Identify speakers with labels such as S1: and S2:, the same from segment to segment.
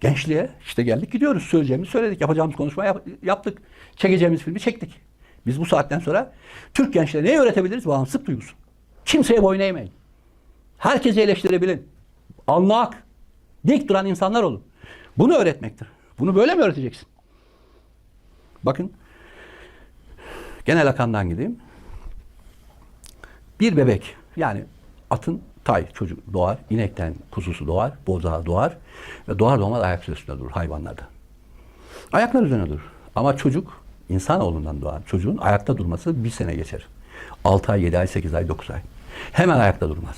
S1: Gençliğe işte geldik gidiyoruz. Söyleyeceğimizi söyledik. Yapacağımız konuşma yap- yaptık. Çekeceğimiz filmi çektik. Biz bu saatten sonra Türk gençliğe neyi öğretebiliriz? Bağımsızlık duygusu. Kimseye boyun eğmeyin. Herkesi eleştirebilin. Anlak. Dik duran insanlar olun. Bunu öğretmektir. Bunu böyle mi öğreteceksin? Bakın. Genel akandan gideyim. Bir bebek yani atın tay çocuk doğar, inekten kuzusu doğar, bozağı doğar ve doğar doğmaz ayak üstünde durur hayvanlarda. Ayaklar üzerine durur. Ama çocuk insanoğlundan doğan çocuğun ayakta durması bir sene geçer. 6 ay, 7 ay, 8 ay, 9 ay. Hemen ayakta durmaz.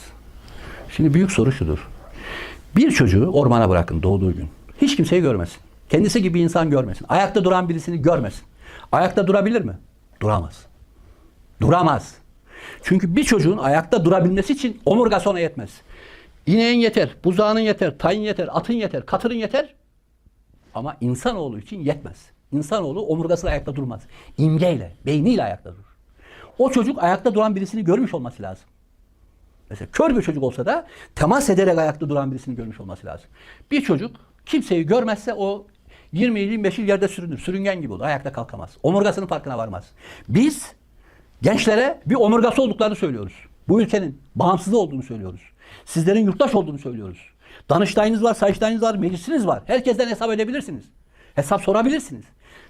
S1: Şimdi büyük soru şudur. Bir çocuğu ormana bırakın doğduğu gün. Hiç kimseyi görmesin. Kendisi gibi insan görmesin. Ayakta duran birisini görmesin. Ayakta durabilir mi? Duramaz. Duramaz. Çünkü bir çocuğun ayakta durabilmesi için omurgası ona yetmez. İneğin yeter, buzağının yeter, tayın yeter, atın yeter, katırın yeter. Ama insanoğlu için yetmez. İnsanoğlu omurgası ayakta durmaz. İmgeyle, beyniyle ayakta durur. O çocuk ayakta duran birisini görmüş olması lazım. Mesela kör bir çocuk olsa da temas ederek ayakta duran birisini görmüş olması lazım. Bir çocuk kimseyi görmezse o 20 yıl 25 yıl yerde sürünür. Sürüngen gibi olur. Ayakta kalkamaz. Omurgasının farkına varmaz. Biz gençlere bir omurgası olduklarını söylüyoruz. Bu ülkenin bağımsız olduğunu söylüyoruz. Sizlerin yurttaş olduğunu söylüyoruz. Danıştayınız var, sayıştayınız var, meclisiniz var. Herkesten hesap edebilirsiniz. Hesap sorabilirsiniz.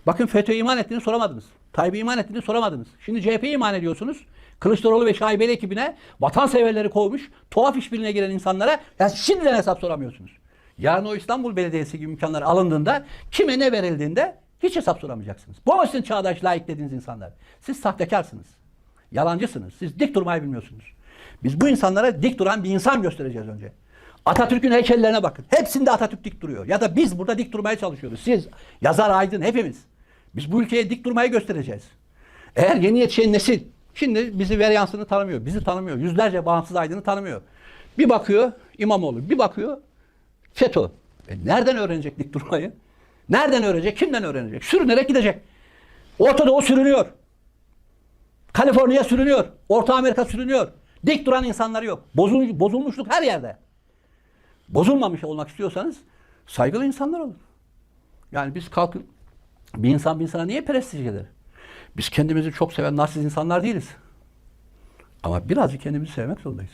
S1: Bakın FETÖ'ye iman ettiğini soramadınız. Tayyip'e iman ettiğini soramadınız. Şimdi CHP'ye iman ediyorsunuz. Kılıçdaroğlu ve şaibeli ekibine vatanseverleri kovmuş, tuhaf işbirliğine giren insanlara ya şimdiden hesap soramıyorsunuz. Yarın o İstanbul Belediyesi gibi imkanlar alındığında kime ne verildiğinde hiç hesap soramayacaksınız. Bu açıdan çağdaş layık dediğiniz insanlar. Siz sahtekarsınız. Yalancısınız. Siz dik durmayı bilmiyorsunuz. Biz bu insanlara dik duran bir insan göstereceğiz önce. Atatürk'ün heykellerine bakın. Hepsinde Atatürk dik duruyor. Ya da biz burada dik durmaya çalışıyoruz. Siz, yazar Aydın, hepimiz. Biz bu ülkeye dik durmayı göstereceğiz. Eğer yeni yetişen nesil, şimdi bizi Veryansını tanımıyor, bizi tanımıyor. Yüzlerce bağımsız aydını tanımıyor. Bir bakıyor İmamoğlu, bir bakıyor FETÖ. E nereden öğrenecek dik durmayı? Nereden öğrenecek? Kimden öğrenecek? Sürünerek gidecek. Ortada o sürünüyor. Kaliforniya sürünüyor. Orta Amerika sürünüyor. Dik duran insanlar yok. Bozul, bozulmuşluk her yerde. Bozulmamış olmak istiyorsanız saygılı insanlar olun. Yani biz kalkın bir insan bir insana niye prestij eder? Biz kendimizi çok seven narsist insanlar değiliz. Ama birazcık kendimizi sevmek zorundayız.